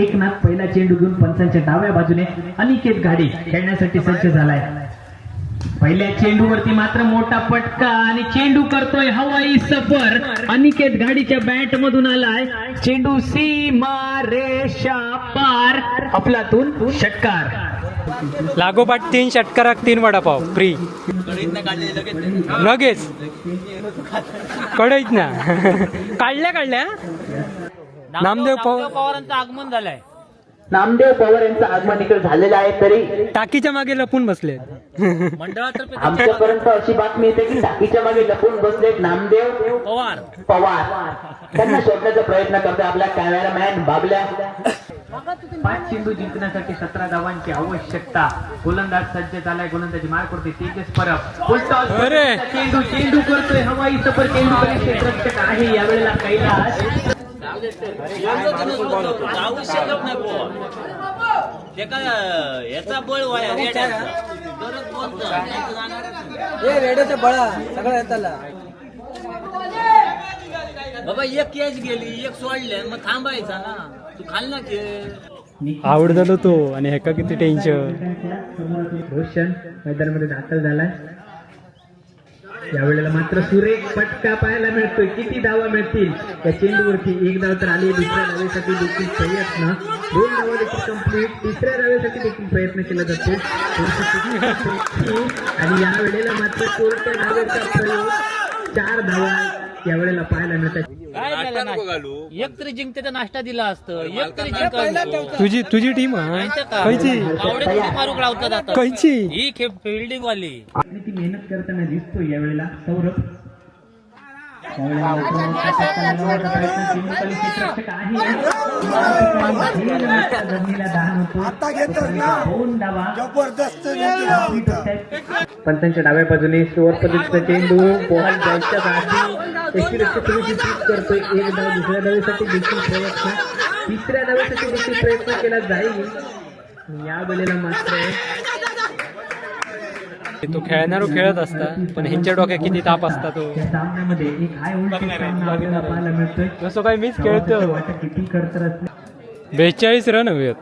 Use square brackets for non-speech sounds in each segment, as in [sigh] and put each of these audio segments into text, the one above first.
एकनाथ पहिला चेंडू घेऊन पंचांच्या डाव्या बाजूने अनिकेत गाडी खेळण्यासाठी सज्ज झालाय. पहिल्या चेंडूवरती मात्र मोठा पटका आणि चेंडू करतोय हवाई सफर. अनिकेत गाडीच्या बॅट मधून आलाय. चेंडू सीमा रेषा पार. आपलातून षटकार. लागोपाठ तीन षटकाराक तीन वडापाव. फ्री लगेच. कडईत ना. [laughs] काढल्या काढल्या नामदेव पवार पवारांचं आगमन झालंय. नामदेव पवार यांचं आगमन इकडे झालेलं आहे तरी टाकीच्या मागे लपून बसले. मंडळातर्फे आमच्यापर्यंत अशी बातमी येते की टाकीच्या मागे लपून बसलेत नामदेव पवार. पवार. त्यांना शोधण्याचा प्रयत्न करतोय आपला कॅमेरामॅन बाबल्या. पाच चेंडू जिंकण्यासाठी सतरा धावांची आवश्यकता. गोलंदाज सज्ज झालाय गोलंदाजी मार करतोय तेजस परब. फुलटॉस अरे! चेंडू चेंडू करतोय हवाई सफर चेंडू क्षेत्ररक्षक आहे यावेळेला कैलास जाऊ शकत नाही ते याचा बळ वाया रेड्याचा. बळा सगळं येताला. बाबा एक कॅच गेली एक सोडले मग थांबायचा ना. तू खाल ना खेळ आवड झालो तो आणि ह्याका किती टेन्शन रोशन मैदानामध्ये दाखल झालाय. यावेळेला मात्र सुरेख पटका पाहायला मिळतोय. किती धावा मिळतील? या चेंडूवरती एक धाव तर आली दुसऱ्या धावेसाठी देखील प्रयत्न. दोन धावा देखील कंप्लीट तिसऱ्या धावेसाठी देखील प्रयत्न केला जातो. आणि या वेळेला मात्र कोणत्या धावेचा प्रयोग चार धावा. यावेळेला पाहायला मिळतात. काय झालं नाश्ता? एक तरी जिंकते तर नाश्ता दिला असतं. एक तरी तुझी तुझी टीम हा? कैची? ही फिल्डिंग वाली आणि ती मेहनत करताना दिसतोय यावेळेला सौरभ. होतायत. पंचांच्या डाव्या बाजूने स्लोअर पद्धतीचा चेंडू बॉल जायच्या तुम्ही एक दुसऱ्या धावेसाठी देखील प्रयत्न तिसऱ्या देखील प्रयत्न केला जाईल. या वेळेला मात्र तो खेळणारो खेळत असता पण ह्यांच्या डोक्यात किती ताप असता तो. तसं काय मीच खेळतो बेचाळीस रन हवेत.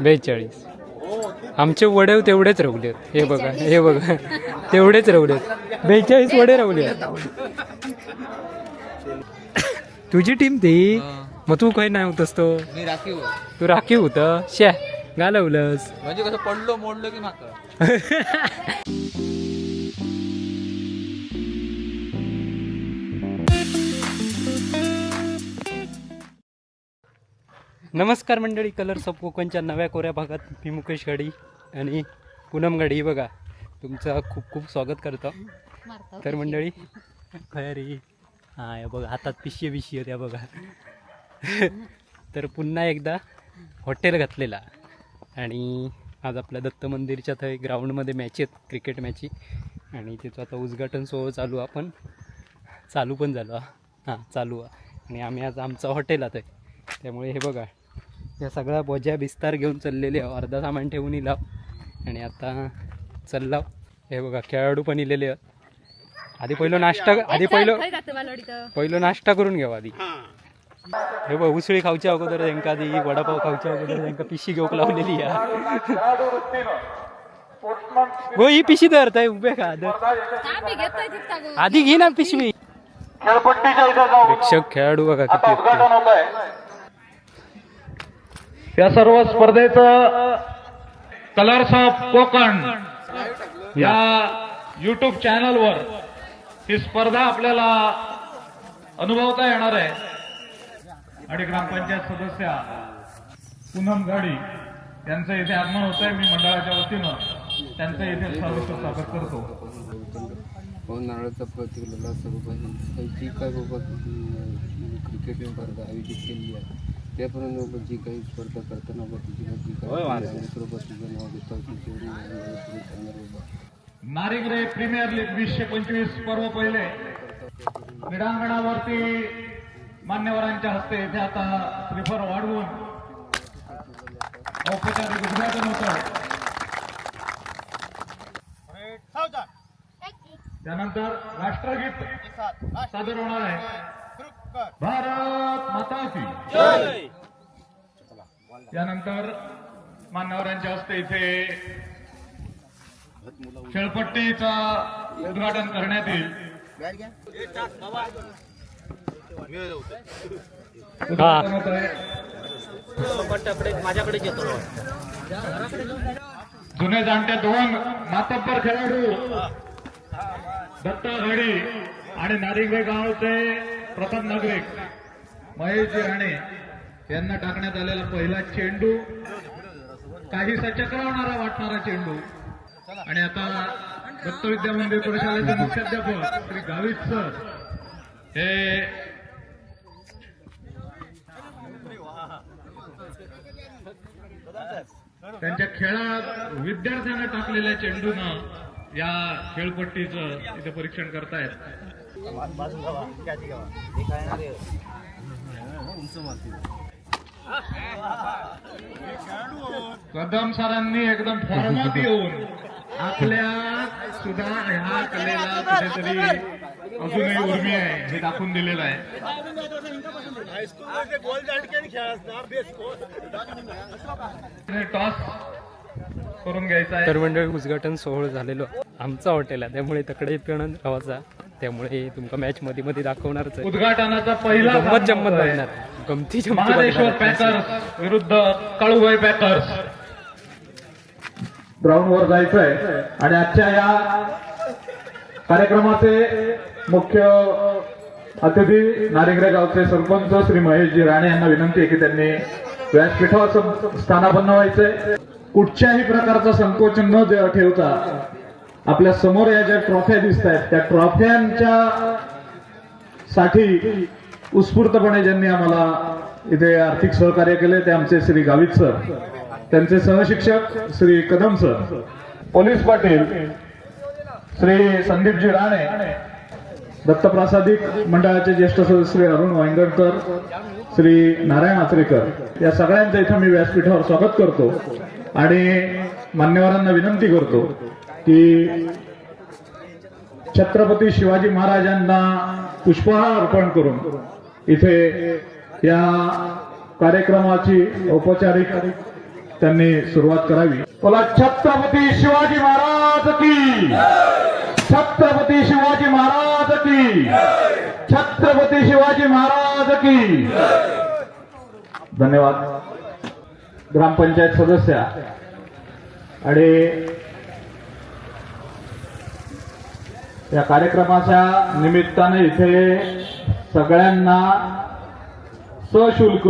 बेचाळीस. आमचे वडे तेवढेच रवलेत हे बघा हे बघा. तेवढेच रवलेत बेचाळीस वडे रवले तुझी टीम ती? मग तू काही नाही होतस तो? मी राखीव तू राखीव होत? शे घालवलंस. म्हणजे कसं पडलो मोडलो की [laughs] नमस्कार मंडळी कलर्स ऑफ कोकणच्या नव्या कोऱ्या भागात मी मुकेश गाडी आणि पूनम गाडी बघा तुमचं खूप खूप स्वागत करतो. तर मंडळी खैरी हां हे बघा हातात पिशे बिशी होत्या बघा. [laughs] तर पुन्हा एकदा हॉटेल घातलेला. आणि आज आपल्या दत्त मंदिरच्या थंय ग्राउंडमध्ये मॅच आहेत क्रिकेट मॅची आणि त्याचं आता उद्घाटन सोहळा चालू आहे आपण. चालू पण झालो हा. चालू आहे. आणि आम्ही आज आमचं हॉटेल आहे त्यामुळे हे बघा या सगळ्या बोज्या बिस्तार घेऊन चाललेले आहो. अर्धा सामान ठेवून इलाव आणि आता चाललाव. हे बघा खेळाडू पण इलेले आहेत. आधी पहिलं नाश्ता आधी पहिलं पहिलं नाश्ता करून घ्यावा आधी. हे. बघ उसळी खाऊच्या अगोदर त्यांका आधी वडापाव खाऊच्या अगोदर त्यांका पिशी घेऊक लावलेली आहे. हो ही पिशी धरताय उभे का धर. आधी घे ना पिशवी. प्रेक्षक खेळाडू बघा किती. या सर्व स्पर्धेचं कलर्स ऑफ कोकण या युट्यूब चॅनलवर ही स्पर्धा आपल्याला अनुभवता येणार आहे. आणि ग्रामपंचायत सदस्या पूनम गाडी यांचं इथे आगमन होत आहे मी मंडळाच्या वतीनं त्यांचं इथे सर्वस्व स्वागत करतो. हो, नारळाचा सर्व काही क्रिकेट स्पर्धा आयोजित केली आहे? त्यापर्यंत बाबा जी काही स्पर्धा करताना जी काही नारिंगरे प्रीमियर लीग वीसशे पंचवीस पर्व पहिले. क्रीडांगणावरती मान्यवरांच्या हस्ते इथे आता श्रीफर वाढवून औपचारिक उद्घाटन होतं. त्यानंतर राष्ट्रगीत सादर होणार आहे. भारत माता की यानंतर मान्यवरांच्या हस्ते इथे खेळपट्टीचा उद्घाटन करण्यात येईल. येतो जुने जाणते दोन मातब्बर खेळाडू दत्ता घडी आणि नारिंगे गावचे प्रथम नागरिक महेशजी राणे यांना टाकण्यात आलेला पहिला चेंडू. काहीसा चक्रावणारा वाटणारा चेंडू. आणि आता दत्त विद्या मंदिर परिषदेचे मुख्याध्यापक श्री गावित सर हे त्यांच्या खेळात विद्यार्थ्यांना टाकलेल्या चेंडूनं या खेळपट्टीचं इथे परीक्षण करतायत. कदम सरांनी एकदम फॉर्मात येऊन आपल्या सुद्धा ह्या कलेला कुठेतरी अजूनही उर्मी आहे हे दाखवून दिलेलं आहे. टॉस करून घ्यायचा आहे. तर मंडळी उद्घाटन सोहळ झालेलो आमचा हॉटेल आहे. त्यामुळे तकडे येतं राहायचा. त्यामुळे तुमका मॅच मध्ये मध्ये दाखवणारच आहे. उद्घाटनाचा पहिला गंमत जम्मत. बघणार गमती जमती महादेश्वर बघणार. पॅकर्स विरुद्ध कळुबाई पॅकर्स ग्राउंडवर जायचंय. आणि आजच्या या कार्यक्रमाचे मुख्य अतिथी नारिंगरे गावचे सरपंच श्री महेशजी राणे यांना विनंती आहे की त्यांनी व्यासपीठावर सं- स्थानापन्न व्हायचंय. कुठच्याही प्रकारचा संकोच न ठेवता आपल्यासमोर या ज्या ट्रॉफ्या दिसत आहेत त्या ट्रॉफ्यांच्या साठी उत्स्फूर्तपणे ज्यांनी आम्हाला इथे आर्थिक सहकार्य केले ते आमचे श्री गावित सर त्यांचे सहशिक्षक श्री कदम सर पोलीस पाटील श्री संदीपजी राणे दत्तप्रासादिक मंडळाचे ज्येष्ठ सदस्य श्री अरुण वायंगणकर श्री नारायण आचरेकर या सगळ्यांचं इथं मी व्यासपीठावर स्वागत करतो. आणि मान्यवरांना विनंती करतो की छत्रपती शिवाजी महाराजांना पुष्पहार अर्पण करून इथे या कार्यक्रमाची औपचारिक त्यांनी सुरुवात करावी. बोला छत्रपती शिवाजी महाराज की? छत्रपती शिवाजी महाराज की? छत्रपती शिवाजी महाराज की? धन्यवाद. ग्रामपंचायत सदस्या आणि या कार्यक्रमाच्या निमित्ताने इथे सगळ्यांना सशुल्क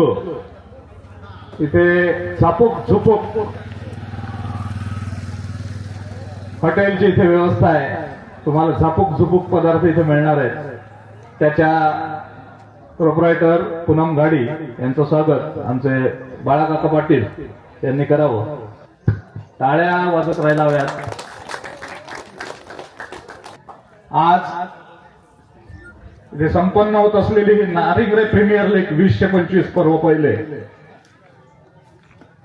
इथे झापूक झुपूक हॉटेलची इथे व्यवस्था आहे. तुम्हाला झापूक झुपूक पदार्थ इथे मिळणार आहेत. त्याच्या प्रोपरायटर पूनम गाडी यांचं स्वागत. आमचे बाळाकाका पाटील यांनी करावं. टाळ्या वाजत राहायला हव्यात आज जे संपन्न होत असलेली ही नारिंगरे प्रीमियर लीग वीसशे पंचवीस पर्व पहिले.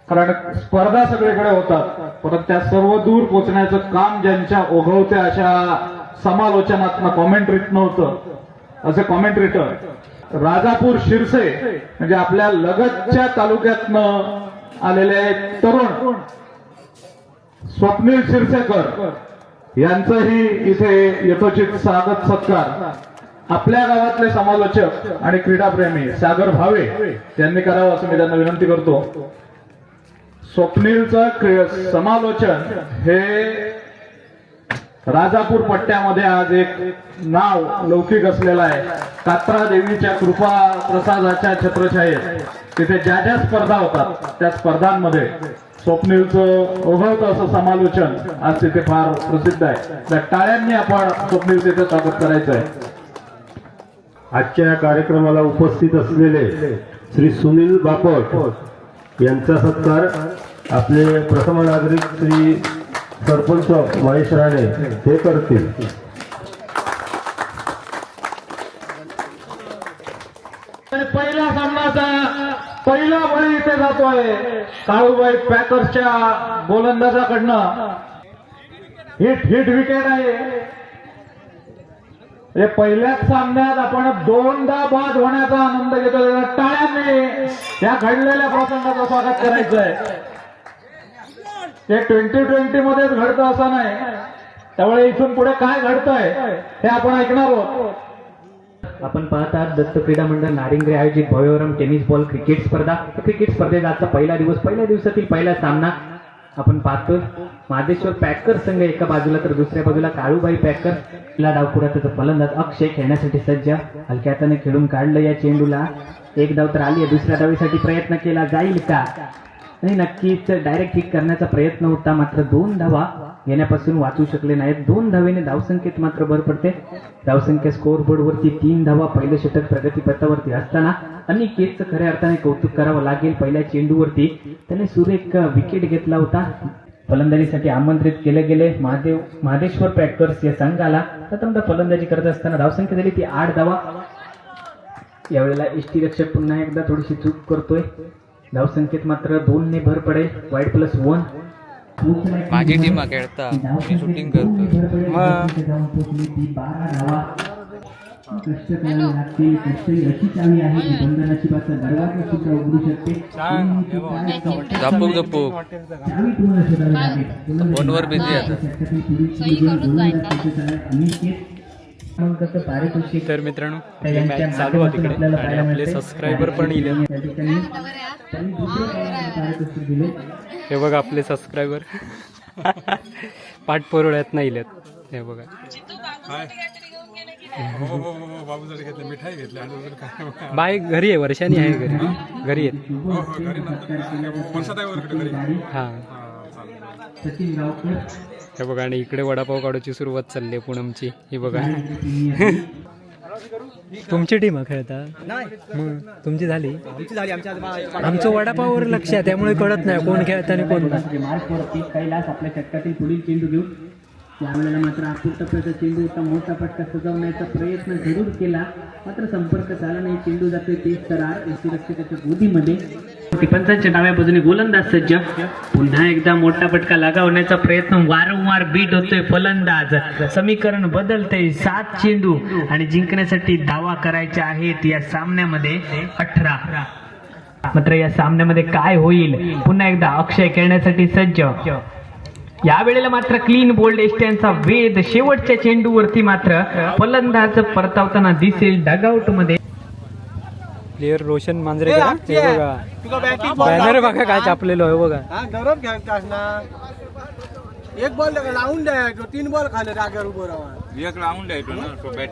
कारण स्पर्धा सगळीकडे होतात परंतु त्या सर्व दूर पोचण्याचं काम ज्यांच्या ओघवत्या अशा समालोचनात्मक कॉमेंट्रीतनं होतं असे कॉमेंट्रेटर राजापूर शिरसे म्हणजे आपल्या लगतच्या तालुक्यातनं आलेले तरुण स्वप्नील शिरसेकर यांचंही इथे यथोचित स्वागत सत्कार. आपल्या गावातले समालोचक आणि क्रीडाप्रेमी सागर भावे यांनी करावं असं मी त्यांना विनंती करतो. स्वप्नीलचं समालोचन हे राजापूर पट्ट्यामध्ये आज एक नाव लौकिक असलेलं आहे. कात्रा देवीच्या कृपा प्रसादाच्या छत्रछायेत. तिथे ज्या ज्या स्पर्धा होतात त्या स्पर्धांमध्ये स्वप्नीलचं ओघवतं असं समालोचन आज तिथे फार प्रसिद्ध आहे. त्या टाळ्यांनी आपण स्वप्नील तिथे स्वागत करायचं आहे. आजच्या या कार्यक्रमाला उपस्थित असलेले श्री सुनील बापट यांचा सत्कार आपले प्रथम नागरिक श्री सरपंच महेश राणे हे करतील. पहिला सामनाचा पहिला बळी इथे जातोय. काळूबाई पॅकर्सच्या गोलंदाजाकडनं. हिट हिट विकेट आहे. पहिल्याच सामन्यात आपण दोनदा बाद होण्याचा आनंद घेतो टाळ्यांनी या घडलेल्या प्रसंगाचं स्वागत करायचं आहे ते ट्वेंटी ट्वेंटी मध्येच घडतं असं नाही. त्यामुळे इथून पुढे काय घडतंय हे आपण ऐकणार आहोत. आपण पाहत आहात दत्त क्रीडा मंडळ नारिंगरे आयोजित भव्यवरम टेनिस बॉल क्रिकेट स्पर्धा. क्रिकेट स्पर्धेचा आजचा पहिला दिवस पहिल्या दिवसातील पहिला सामना आपण पाहतोय. महादेश्वर पॅकर संघ एका बाजूला तर दुसऱ्या बाजूला काळूबाई पॅकर. डावपुरा त्याचा फलंदाज अक्षय खेळण्यासाठी सज्ज. हलक्या हाताने खेळून काढलं या चेंडूला. एक धाव तर आली आहे दुसऱ्या धावीसाठी प्रयत्न केला जाईल का? आणि नक्कीच डायरेक्ट हिट करण्याचा प्रयत्न होता. मात्र दोन धावा घेण्यापासून वाचू शकले नाहीत. दोन धावेने धावसंख्येत मात्र भर पडते. धावसंख्या स्कोअर बोर्डवरती तीन धावा पहिलं षटक प्रगतीपथावरती असताना अनिकेतचं खऱ्या अर्थाने कौतुक करावं लागेल. पहिल्या चेंडूवरती त्याने सुरेख विकेट घेतला होता. फलंदाजीसाठी आमंत्रित केले गेले. महादेव महादेश्वर पॅकर्स या संघाला प्रथमदा फलंदाजी करत असताना धावसंख्या झाली ती आठ धावा. यावेळेला एसटी रक्षक पुन्हा एकदा थोडीशी चूक करतोय. धावसंख्येत मात्र दोन ने भर पडेल वाईट प्लस वन माझी टीम खेळता मी शूटिंग करतो धावा कष्ट करावे लागतील. कष्ट ही आहे. दरवाजा सुद्धा उघडू शकते. फोनवर busy आहे. पारितोषिक तर मित्रांनो मॅच चालू माध्यमातून तिकडे आणि आपले. सबस्क्रायबर पण दिले? हे बघा आपले सबस्क्रायबर [laughs] पाठपोरळ्यात नाही इलेत. हे बघा. बाय घरी आहे वर्षानी आहे घरी. घरी आहेत. हा सचिन गावकर. हे बघा आणि इकडे वडापाव काढूची सुरुवात चालली आहे पूनमची. ही बघा. तुमची टीम खेळता? मग तुमची झाली? आमचं वडापाववर लक्ष आहे त्यामुळे कळत नाही कोण खेळतं आणि कोण कैलास आपल्या षटकातील पुढील चेंडू घेऊन यावेळेला मात्र आपूर टप्प्याचा चेंडू होता मोठा फटका सजवण्याचा प्रयत्न जरूर केला. मात्र संपर्क झाला नाही चेंडू करार. एसी रक्षकाच्या गोदीमध्ये पंचांच्या डाव्या बाजूने गोलंदाज सज्ज. पुन्हा एकदा मोठा फटका लगावण्याचा प्रयत्न वारंवार बीट होतोय फलंदाज. समीकरण बदलते सात चेंडू आणि जिंकण्यासाठी दावा करायच्या आहेत या सामन्यामध्ये अठरा. मात्र या सामन्यामध्ये काय होईल? पुन्हा एकदा अक्षय खेळण्यासाठी सज्ज. यावेळेला मात्र क्लीन बोल्ड एस्ट्यांचा वेध. शेवटच्या चेंडूवरती मात्र फलंदाज परतावताना दिसेल डगआउटमध्ये. प्लेअर रोशन मांजरेकर हे बघा. बॅनर बघा काय छापलेलो आहे बघा. हा ना. एक बॉल लावून द्यायचो तीन बॉल खाले जागेवर उभं राहा एक राऊंड आहे ना तो बॅट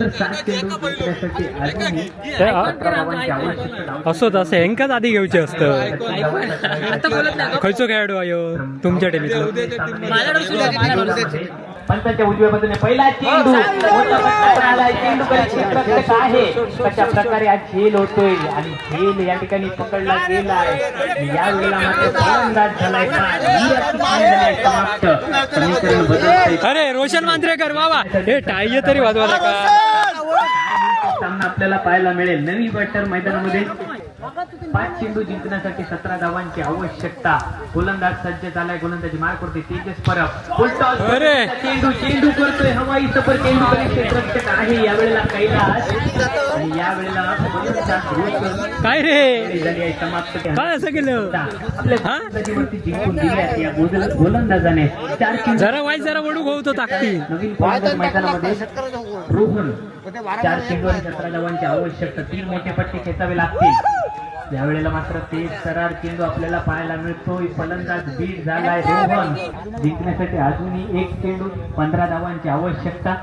तर सात चेंडू जिंकण्यासाठी अजूनही ते आ- अठरा धावांची आवश्यकता असं हेंकाच आधी घेऊचे असतं. खयचो खेळाडू आयो तुमच्या टीमीतलो पंचाच्या उजव्या बाजूने पहिला चेंडू. मोठा फटका आलाय. चेंडू रक्षक आहे? कशा प्रकारे हा झेल होतोय? आणि झेल या ठिकाणी पकडला गेलाय. आणि या वेळेला मात्र फलंदाज झालाय समाप्त. समीकरण अरे रोशन मांजरेकर वा वा. हे टाय तरी वाजवायला का? सामना आपल्याला पाहायला मिळेल. नवी बॅटर मैदानामध्ये पाच चेंडू जिंकण्यासाठी सतरा धावांची आवश्यकता. गोलंदाज सज्ज झालाय. गोलंदाजी मार करते तेजस परब! चेंडू चेंडू करतोय हवाई सफर चेंडू कधी रक्षक आहे. यावेळेला कैलास. आणि यावेळेला काय रे? समाप्त काय असं केलं? आपल्या गोलंदाजीवरती जिंकून दिल्यात या गोल- गोलंदाजाने. चार चेंडू जरा वाईट जरा वडू होतो टाकती नवीन मैदानामध्ये रोहन. चार चेंडू आणि सतरा धावांची आवश्यकता. तीन मोठे पट्टे खेचावे लागतील. यावेळेला मात्र ते सरार चेंडू आपल्याला पाहायला मिळतोय फलंदाज बीट झालाय रोहन जिंकण्यासाठी अजूनही एक चेंडू पंधरा धावांची आवश्यकता.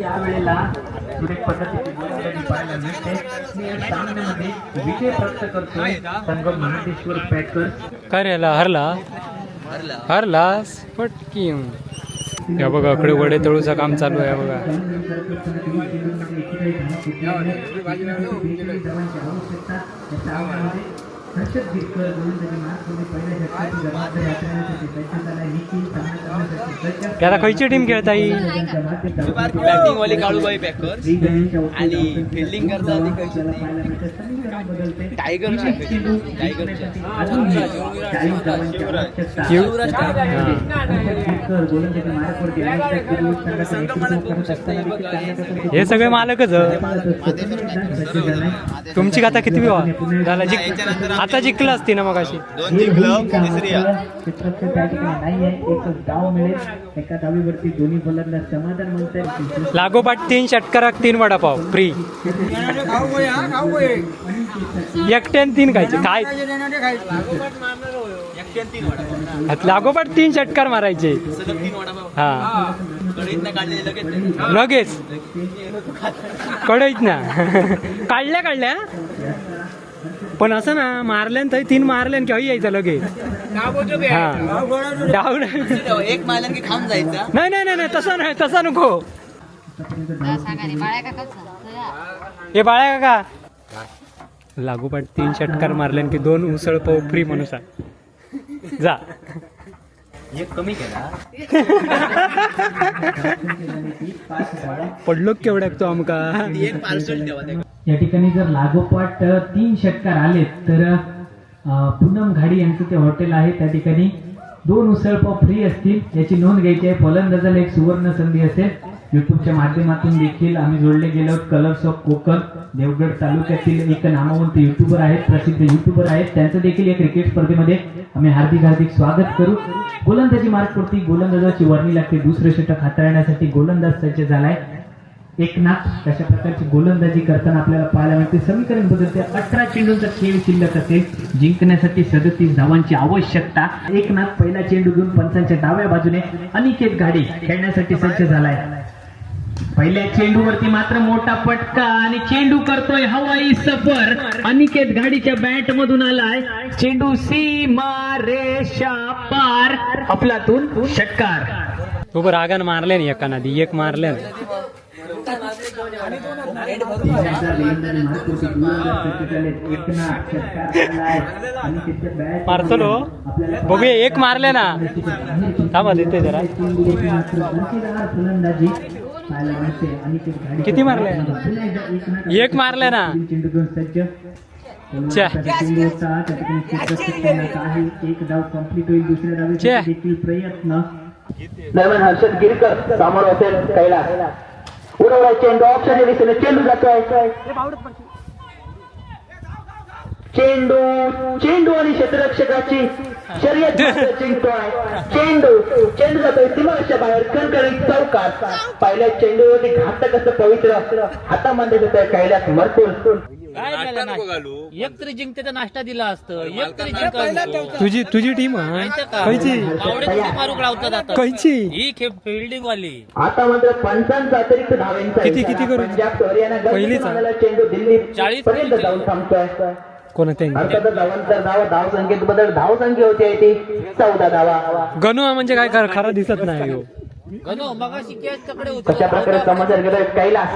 यावेळेला सुरेख पद्धतीची गोलंदाजी पाहायला मिळते. आणि या सामन्यामध्ये विजय प्राप्त करतोय. संघ महादेश्वर पॅकर्स काय रे याला हरला हरलास पटकी या बघा वडे तळूचं काम चालू आहे बघा. 哎。पहिल्या षटकाची जबाबदारी हाताळण्यासाठी सामना करण्यासाठी आता खयची टीम खेळता ही बॅटिंग वाली काळूबाई पॅकर आणि फिल्डिंग टायगर गोलंदाजी मार्कवरती हे सगळे मालकच तुमची आता किती विवाह झाला जिंक आता जिंकलं असती ना मग अशी डाव मिळेल. एका डावीवरती दोन्ही बॉलरला समाधान म्हणतात लागोपाठ तीन षटकाराक तीन वडापाव. फ्री. एकट्यान तीन खायचे. काय? लागोपाठ तीन षटकार मारायचे. हा. लगेच. कळत ना. [laughs] काढल्या काढल्या? पण असं ना मारल्यान थंय तीन मारल्यान केव्हा यायचं लगेच हा. डाऊन एक मायलन की खाऊन जायचा? नाही नाही नाही नाही, तसं नाही तसं नको. हे बाळ्या का लागोपाठ तीन षटकार मारल्यान की दोन उसळ पाव फ्री म्हणून सांग. जा. एक कमी केला. पडलो केवढ्याक तो आमका? एक पार्सल ठेवा त्या या ठिकाणी जर लागोपाठ तीन षटकार आलेत तर पूनम घाडी यांचं ते हॉटेल आहे. त्या ठिकाणी दोन उसळपाव फ्री असतील. याची नोंद घ्यायची आहे. फलंदाजाला एक सुवर्ण संधी असेल. युट्यूबच्या माध्यमातून देखील आम्ही जोडले गेलो कलर्स ऑफ कोकण देवगड तालुक्यातील एक नामवंत युट्यूबर आहेत. प्रसिद्ध युट्यूबर आहेत. त्यांचं देखील या क्रिकेट स्पर्धेमध्ये आम्ही हार्दिक हार्दिक स्वागत करू. गोलंदाजी मार्कवरती गोलंदाजाची वर्णी लागते. दुसरं षटक हाताळण्यासाठी गोलंदाज सज्ज झालाय. एकनाथ कशा प्रकारची गोलंदाजी करताना आपल्याला पाहायला मिळते. समीकरण बदलते. अठरा चेंडूंचा खेळ शिल्लक असेल. जिंकण्यासाठी सदतीस धावांची आवश्यकता. एकनाथ पहिला चेंडू घेऊन पंचांच्या डाव्या बाजूने अनिकेत गाडी खेळण्यासाठी सज्ज झालाय. पहिल्या चेंडूवरती मात्र मोठा पटका आणि चेंडू करतोय हवाई सफर. अनिकेत गाडीच्या बॅट मधून आलाय. चेंडू सीमा रेषा पार. आपलातून षटकार. उभं रागान मारले एका नदी एक मारले मारतो बघूया एक मारले ना. थांबा देते जरा. किती मारले? एक मारले ना. छे. एक डाव कंप्लीट होईल. दुसऱ्या डावी छे. देखील प्रयत्न. हर्षद गिरकर समोर असेल कैलास. उडवला चेंडू ऑप्शन दिशेने चेंडू जातोय चेंडू चेंडू आणि क्षेत्ररक्षकाची शर्यत [laughs] जिंकतोय. चेंडू चेंडू जातोय सीमारेषा बाहेर कणकणीत चौकात. पहिल्या चेंडूवरती घातक असं पवित्र हातामध्ये जातोय कैलास मरतून काय झालं नाश्ता? एक तरी जिंकते नाश्ता दिला असतं. एक तरी तुझी तुझी टीम मारूक लावतात आता. ही फिल्डिंग वाली आता मात्र पंचांचा अतिरिक्त धावेंचा किती-. किती करू? पंजाब हरियाणा पहिलीच. आहे. चेंडू दिल्ली चाळीस पर्यंत? जाऊन थांबतोय. कोणते अर्थात धावांतर धाव धाव संख्येत बदल धाव संख्या होती आहे ती. चौदा धावा. गणू म्हणजे काय? खरं खरं दिसत नाही हो. कशा प्रकारे समाचार घेतोय कैलास.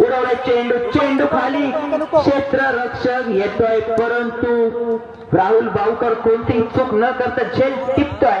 उडवलाय चेंडू चेंडू खाली. क्षेत्र रक्षक येतोय परंतु राहुल बावकर कोणतीही चूक न करता झेल टिपतोय.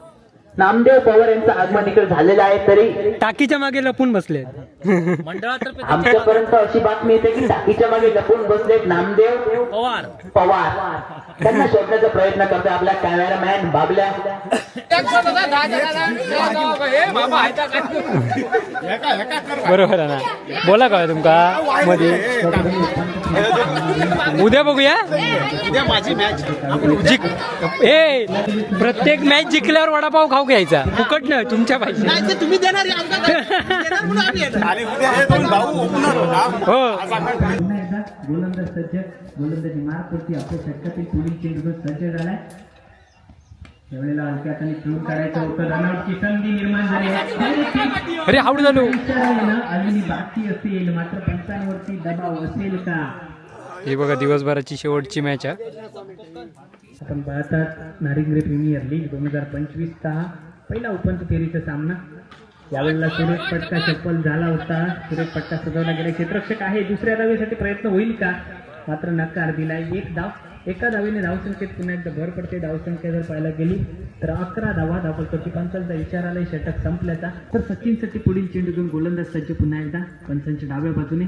नामदेव पवार यांचं आगमन इकडे झालेलं आहे तरी टाकीच्या मागे लपून बसले [laughs] मंडळातर्फे आमच्यापर्यंत अशी बातमी येते की टाकीच्या मागे लपून बसलेत नामदेव पवार. पवार. त्यांना शोधण्याचा प्रयत्न करतोय आपला कॅमेरामॅन बाबल्या. बरोबर आहे ना. बोला काय तुमका? मध्ये. उद्या बघूया? जिक ए प्रत्येक मॅच जिंकल्यावर वडापाव खाऊ घ्यायचा. फुकट नाही तुमच्या पाहिजे तुम्ही देणार हो गोलंदाज सज्ज गोलंदाजी मार्कवरती आपल्या षटकातील पुढील चेंडू सज्ज झालाय. त्यावेळेला हलक्या हाताने खेळून काढायचं होतं. रनआउटची संधी निर्माण झाली आहे. अरे हावड झालो. बाकी असेल मात्र पंचांवरती दबाव असेल का? हे बघा दिवसभराची शेवटची मॅच आहे. आपण पाहतात नारिंगरे प्रीमियर लीग दोन हजार पंचवीसचा पहिला उपांत्य फेरीचा सामना. यावेळेला सुरेश पटका चप्पल झाला होता. सुरेश पटका सजवला गेला. क्षेत्ररक्षक आहे. दुसऱ्या दावेसाठी प्रयत्न होईल का? मात्र नकार दिलाय. एक धाव एका धावेने धावसंख्येत पुन्हा एकदा भर पडते. धावसंख्या जर पाहायला गेली तर अकरा धावा धावपलपट्टी पंचांचा विचार आलाय. षटक संपल्याचा. तर सचिनसाठी पुढील चेंडू घेऊन गोलंदाज सज्ज पुन्हा एकदा. पंचांच्या डाव्या बाजूने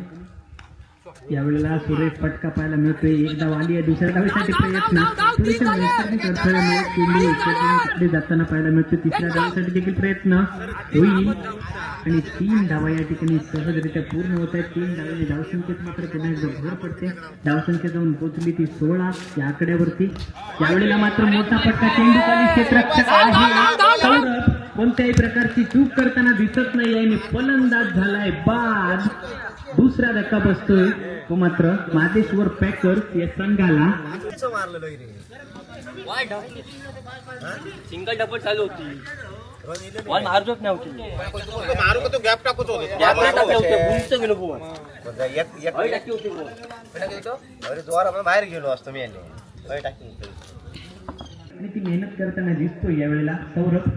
यावेळेला सुरेश पटका पाहायला मिळतोय. एक धाव आली आहे दुसऱ्या धावेसाठी प्रयत्न. चेंडू जाताना पाहायला मिळतो तिसऱ्या धावेसाठी देखील प्रयत्न होईल. आणि तीन धावा या ठिकाणी सहजरित्या पूर्ण होत आहेत. तीन धावेने धावसंख्येत मात्र पुन्हा एकदा भर पडते. धावसंख्या जाऊन पोहोचली ती सोळा या आकड्यावरती. यावेळेला मात्र मोठा पट्टा चेंडूखाली क्षेत्ररक्षक आहे. सौरभ कोणत्याही प्रकारची चूक करताना दिसत नाही. आणि फलंदाज झालाय बाद. दुसरा धक्का बसतोय तो मात्र मादेश्वर पॅकर्स या संघाला. सिंगल डबल चालू होती. नव्हती. मारू तो गॅप टाकत होतो. गॅप नाही टाकले होते. गुंत गेलो बॉल एक अरे टाकली होती बॉल अरे जोर बाहेर गेलो असतो मी याने. टाकी आणि ती मेहनत करताना दिसतोय यावेळेला सौरभ.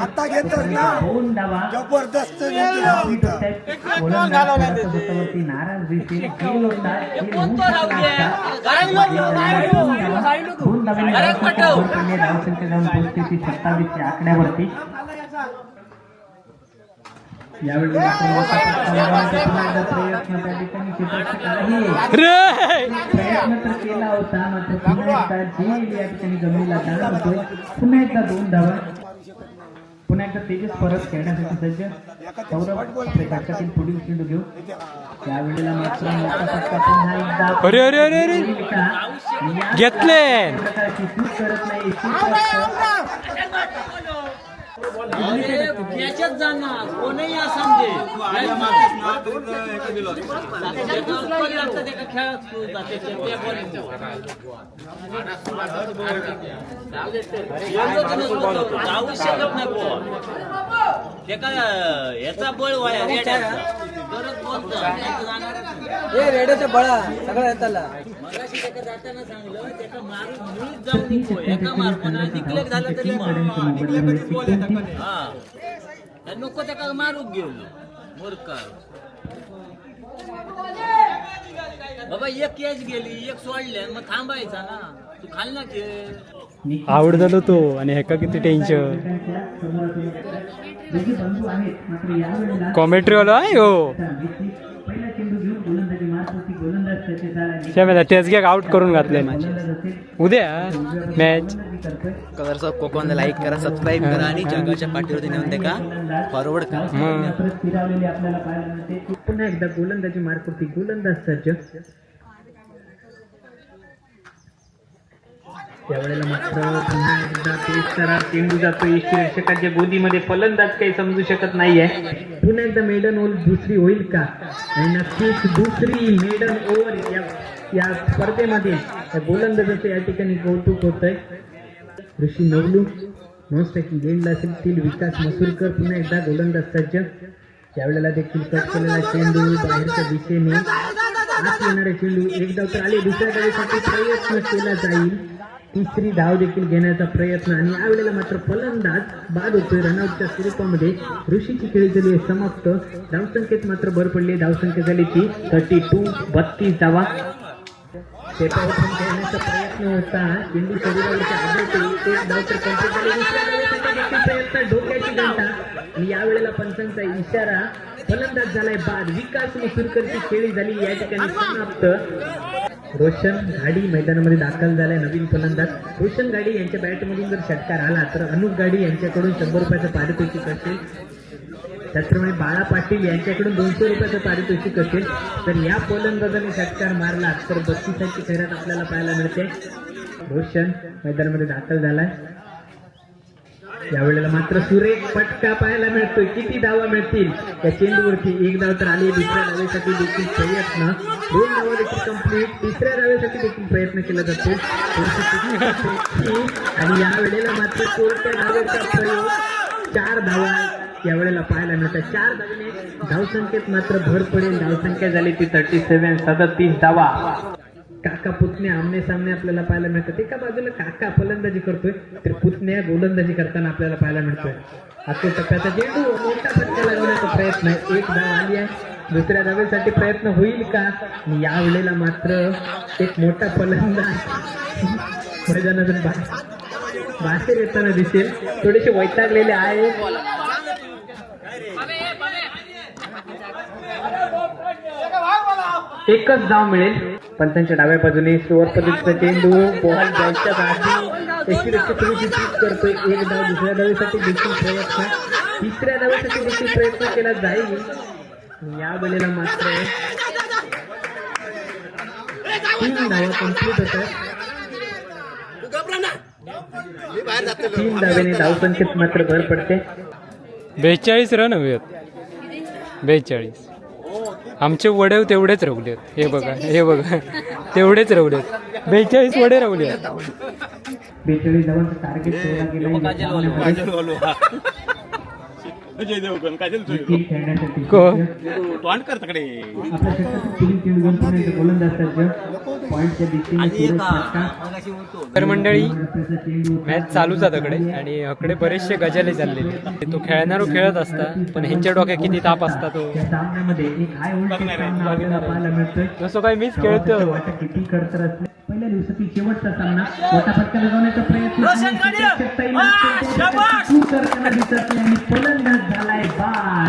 आता लवकर जबरदस्त नाराज दिसेल धावसंख्या जाऊन पोहोचते ती सत्तावीसच्या आकड्यावरती यावेळी पुन्हा एकदा प्रयत्न त्या ठिकाणी क्षेत्ररक्षक आहे रे! प्रयत्न तर केला होता मात्र पुन्हा एकदा झेल या ठिकाणी जमिनीला दान होतोय पुन्हा एकदा दोन धावा. पुन्हा एकदा तेजस परत खेळण्यासाठी सज्ज. सौरभ आपल्या घटकातील पुढील चेंडू घेऊ त्यावेळेला मात्र मोठा फटका पुन्हा एकदा. अरे, अरे, अरे, अरे. घेतले. प्रकारची चूक करत नाही. याच्यात जाणार कोणही असं म्हणजे. जाऊ शकत नाही याचा बळ वाया रेड्याचा. तरच रेड्याच्या बळा सगळं येताला मगाशी जाताना सांगलं मारून नको एका मारताना झालं तरी हा नको त्याका मारूक गेलो मोरकार बाबा एक कॅच गेली एक सोडले मग थांबायचा ना तू खाल ना खेळ आवड झालो तो आणि ह्याका किती टेन्शन कॉमेंट्री वाला आहे हो. पहिला चेंडू घेऊन गोलंदाजी मारत होती गोलंदाज त्याचे टेस्ट आउट करून घातले उद्या मॅच कलर्स ऑफ कोकणला लाईक करा सबस्क्राईब करा आणि जगाच्या पाठीवरती नेऊन त्या फॉरवर्ड करा. आपल्याला पाहायला मिळते पुन्हा एकदा गोलंदाजी मार्क होती गोलंदाज सज्ज त्यावेळेला मात्र पुन्हा एकदा तेच करा चेंडू जातो यष्टीरक्षकाच्या गोदीमध्ये फलंदाज काही समजू शकत नाहीये. पुन्हा एकदा मेडन ओव्हर दुसरी होईल का? आणि नक्कीच दुसरी मेडन ओव्हर या या स्पर्धेमध्ये त्या गोलंदाजाचं या ठिकाणी कौतुक होतंय. ऋषी नवलू नॉनस्टॅकिंग गेंडला असेल विकास मसूरकर पुन्हा एकदा गोलंदाज सज्ज त्यावेळेला देखील कट केलेला चेंडू बाहेरच्या दिशेने. आत येणारे चेंडू एकदा तर आले दुसऱ्या गाडीसाठी प्रयत्न केला जाईल. तिसरी धाव देखील घेण्याचा प्रयत्न आणि यावेळेला मात्र फलंदाज बाद होतोय रनआउटच्या स्वरूपामध्ये ऋषीची खेळी झाली आहे समाप्त. धावसंख्येत मात्र भर पडली धावसंख्या झाली ती थर्टी टू बत्तीस धावा खेळण्याचा प्रयत्न होता. चेंडू शरीरावरच्या एक धाव तर कंप्लीट झाली. दुसऱ्या प्रयत्न. डोक्याची घंटा. आणि यावेळेला पंचांचा इशारा फलंदाज झालाय बाद. विकास मसूरकरची खेळी झाली. या ठिकाणी समाप्त. रोशन गाडी मैदानामध्ये दाखल झालाय नवीन फलंदाज. रोशन गाडी यांच्या बॅटमधून जर षटकार आला तर अनुप गाडी यांच्याकडून शंभर रुपयाचं पारितोषिक असेल. त्याचप्रमाणे बाळा पाटील यांच्याकडून दोनशे रुपयाचं पारितोषिक असेल. तर या फलंदाजाने षटकार मारला तर बत्तीसाची खैरात आपल्याला पाहायला मिळते. रोशन मैदानामध्ये दाखल झालाय. यावेळेला मात्र सुरेख पटका पाहायला मिळतोय. किती धावा मिळतील? त्या चेंडूवरती एक धाव तर आली दुसऱ्या धावेसाठी देखील प्रयत्न. दोन धावा देखील कंप्लीट तिसऱ्या धावेसाठी देखील प्रयत्न केला जातो आणि या वेळेला मात्र कोणत्या धावेचा प्रयोग चार धावा यावेळेला पाहायला मिळतात. चार धावने धावसंख्येत मात्र भर पडेल. धावसंख्या झाली ती थर्टी सेव्हन सदतीस धावा. काका पुतण्या आमने सामने आपल्याला पाहायला मिळतात. एका बाजूला काका फलंदाजी करतोय तर पुतण्या गोलंदाजी करताना आपल्याला पाहायला मिळतोय. आजच्या टप्प्याचा चेंडू मोठा फटका लागवण्याचा प्रयत्न आहे एक धाव आली आहे. दुसऱ्या धावेसाठी प्रयत्न होईल का? या वेळेला मात्र एक मोठा फलंदाज मैदानातून बाहेर बाहेर येताना दिसेल. थोडेसे वैतागलेले आहे. एकच धाव मिळेल. पण त्यांच्या डाव्या बाजूने सुवर पद्धतीचा चेंडू बॉल जायच्या आधी. एकीरक्षक करतोय. एक डाव दुसऱ्या डावेसाठी देखील प्रयत्न. तिसऱ्या डावेसाठी देखील प्रयत्न केला जाईल. या वेळेला मात्र तीन धावा कंप्लीट होतात. तीन धावेने धावसंख्येत मात्र भर पडते. बेचाळीस रन हवे बेचाळीस. आमचे वडे तेवढेच रवले आहेत हे बघा हे बघा तेवढेच रवले आहेत बेचाळीस वडे रवले आहेत को तीन तर मंडळी मॅच चालूच आहे तकडे आणि हकडे बरेचसे गजाले चाललेले तो खेळणारो खेळत असता पण ह्यांच्या डोक्यात किती ताप असता तो. जसं काय मीच खेळतो पहिल्या दिवसातील शेवटचा सामना मोठा फटका लगवण्याचा प्रयत्न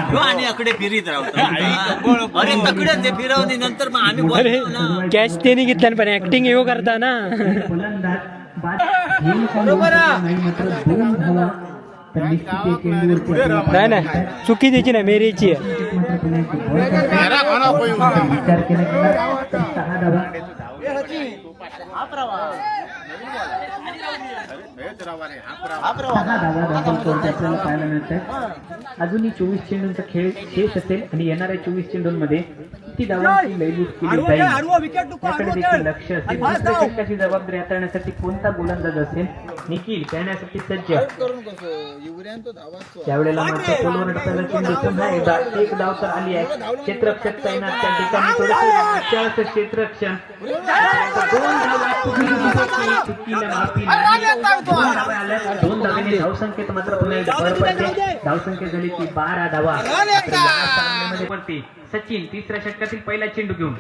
ह्यो आणि अकडे फिरीत राहतो अरे तकडे ते फिरवली नंतर मग आम्ही अरे बोलतो ना. कॅच त्यांनी घेतला पण ऍक्टिंग येऊ करता ना. का येऊ शकत नाही नाही नाही चुकी त्याची नाही मेरीची आहे. विचार केला गेला तर दाखल आपल्याला पाहायला मिळत आहे अजूनही चोवीस चेंडूंचा खेळ शेष असेल आणि येणाऱ्या चोवीस चेंडूंमध्ये किती धावांची लयलूट केली जाईल. लक्ष असेल जबाबदारी हाताळण्यासाठी कोणता गोलंदाज असेल? निखिल खेळण्यासाठी सज्ज. त्यावेळेला मात्र चेंडू पुन्हा एकदा एक धाव तर आली आहे. क्षेत्ररक्षक तैनात त्या ठिकाणी थोडंसं क्षेत्ररक्षण. दोन धावा चुकीला माफी नाही. दोन धावेने धावसंख्येत मात्र पुन्हा एकदा भर पडते. धावसंख्या झाली ती बारा धावा. पडते. सचिन तिसऱ्या षटकातील पहिला चेंडू घेऊन.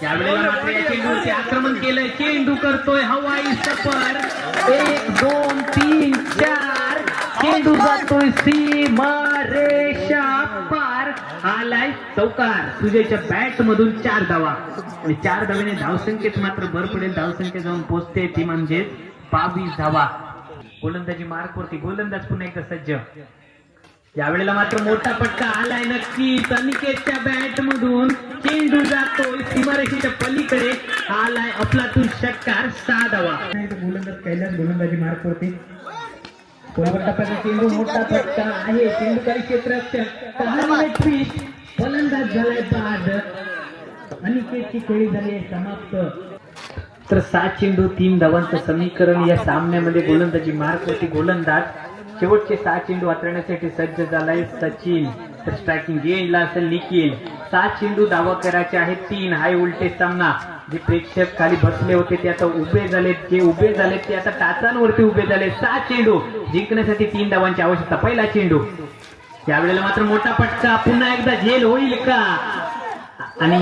चेंडूवरती आक्रमण केलंय चेंडू करतोय हवाई सफर. एक दोन तीन चार. चेंडू जातोय सीमा रेषा पार. आलाय चौकार. सुजयच्या बॅट मधून चार धावा. आणि चार धावेने धावसंख्येत मात्र भर पडेल. धावसंख्या जाऊन पोहोचते ती म्हणजे बावीस धावा. गोलंदाजी मार्क वरती. गोलंदाज पुन्हा एकदा सज्ज. यावेळेला मात्र मोठा पट्टा आलाय नक्कीच. अनिकेतच्या बॅट मधून चेंडू जातोय. सीमारेषेच्या पलीकडे आलाय अफलातून षटकार सहा धावा गोलंदाज कैलास गोलंदाजी मार्क वरती. चेंडू मोठा पटका आहे. चेंडूकारी क्षेत्रात ट्विस्ट फलंदाज झालाय बाद. अनिकेतची खेळी झाली समाप्त. तर सात चेंडू तीन धावांचं समीकरण या सामन्यामध्ये गोलंदाजी मार्कवरती गोलंदाज शेवटचे सात चेंडू हाताळण्यासाठी सज्ज झालाय सचिन. तर स्ट्रायकिंग गेला असेल निखिल. सात चेंडू दावा करायचे आहेत तीन. हाय उलटे सामना. जे प्रेक्षक खाली बसले होते ते आता उभे झालेत. जे उभे झालेत ते आता टाचांवरती उभे झाले सात चेंडू जिंकण्यासाठी तीन धावांची आवश्यकता. पहिला चेंडू. त्यावेळेला मात्र मोठा पटका पुन्हा एकदा झेल होईल का? आणि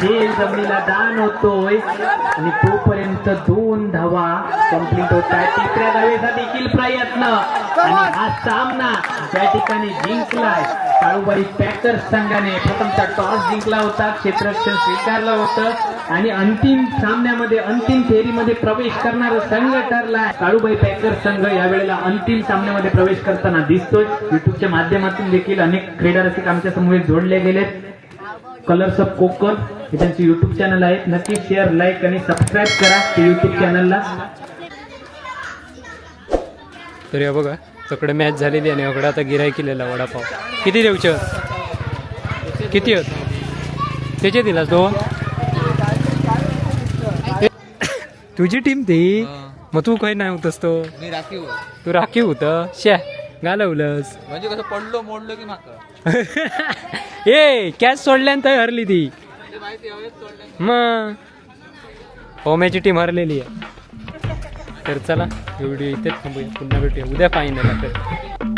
झेल [laughs] जमिनीला दान होतोय. आणि तोपर्यंत दोन धावा कंप्लीट होत आहेत तिसऱ्या धावेचा देखील प्रयत्न. आणि हा सामना त्या ठिकाणी जिंकलाय काळूबाई पॅकर्स संघाने प्रथमचा टॉस जिंकला होता क्षेत्ररक्षण स्वीकारलं होतं. आणि अंतिम सामन्यामध्ये अंतिम फेरीमध्ये प्रवेश करणारा संघ ठरलाय. काळूबाई पॅकर्स संघ यावेळेला अंतिम सामन्यामध्ये प्रवेश करताना दिसतोय. युट्यूबच्या माध्यमातून देखील अनेक क्रीडा रसिक आमच्यासमोर जोडले गेलेत. कलर्स ऑफ कोकण हे त्यांचे युट्यूब चॅनल आहे नक्की शेअर लाईक आणि सबस्क्राईब करा ते युट्यूब चॅनलला तर या बघा सगळं मॅच झालेली आणि अकडा आता गिराय केलेला वडापाव. किती देऊचे आहेत? किती आहेत? त्याचे दिलास दोन? तुझी टीम ती? मग तू काही नाही होतस तो. मी राखीव तू राखीव होतं? शे घालवलंस. म्हणजे कसं पडलो मोडलो की माका [laughs] ए कॅच सोडल्यानंतर हरली ती. मग होम्याची टीम हरलेली आहे. तर चला व्हिडिओ इथेच थांबूया. पुन्हा भेटूया. उद्या फायनल तर